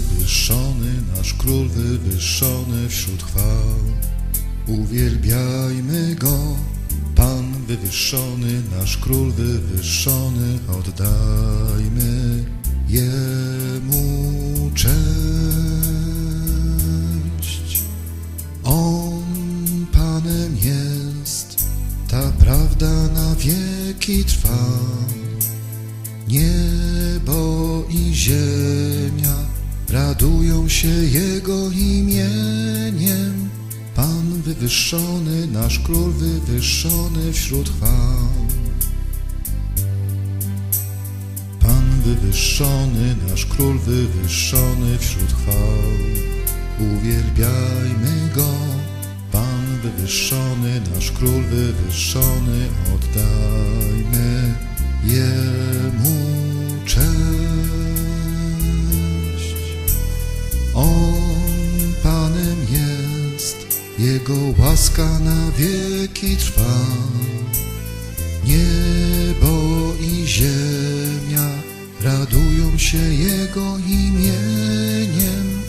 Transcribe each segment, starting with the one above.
wywyższony, nasz król wywyższony wśród chwał. Uwielbiajmy go, Pan wywyższony, nasz król wywyższony, oddajmy Jemu cześć. On Panem jest, ta prawda na wieki trwa. Niebo i ziemia radują się Jego imieniem. Pan wywyższony, nasz król wywyższony wśród chwał. Pan wywyższony, nasz król wywyższony wśród chwał. Uwielbiajmy go, Pan wywyższony, nasz król wywyższony, oddajmy Jemu Jego łaska na wieki trwa. Niebo i ziemia radują się Jego imieniem.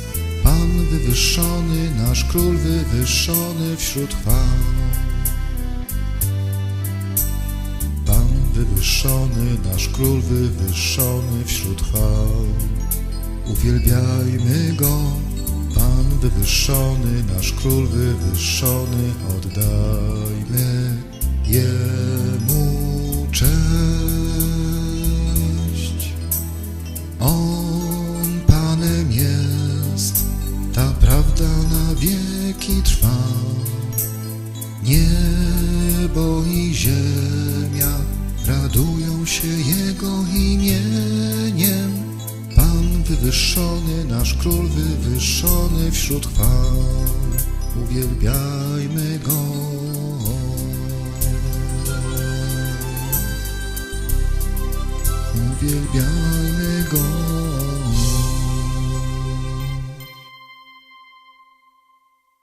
Pan wywyższony, nasz król wywyższony wśród chwał. Pan wywyższony, nasz król wywyższony wśród chwał. Uwielbiajmy Go, wywyższony, nasz król wywyższony, oddajmy Jemu cześć. On Panem jest, ta prawda na wieki trwa. Niebo i ziemia radują się Jego imieniem. Wywyższony, nasz król wywyższony wśród chwał. Uwielbiajmy Go. Uwielbiajmy Go.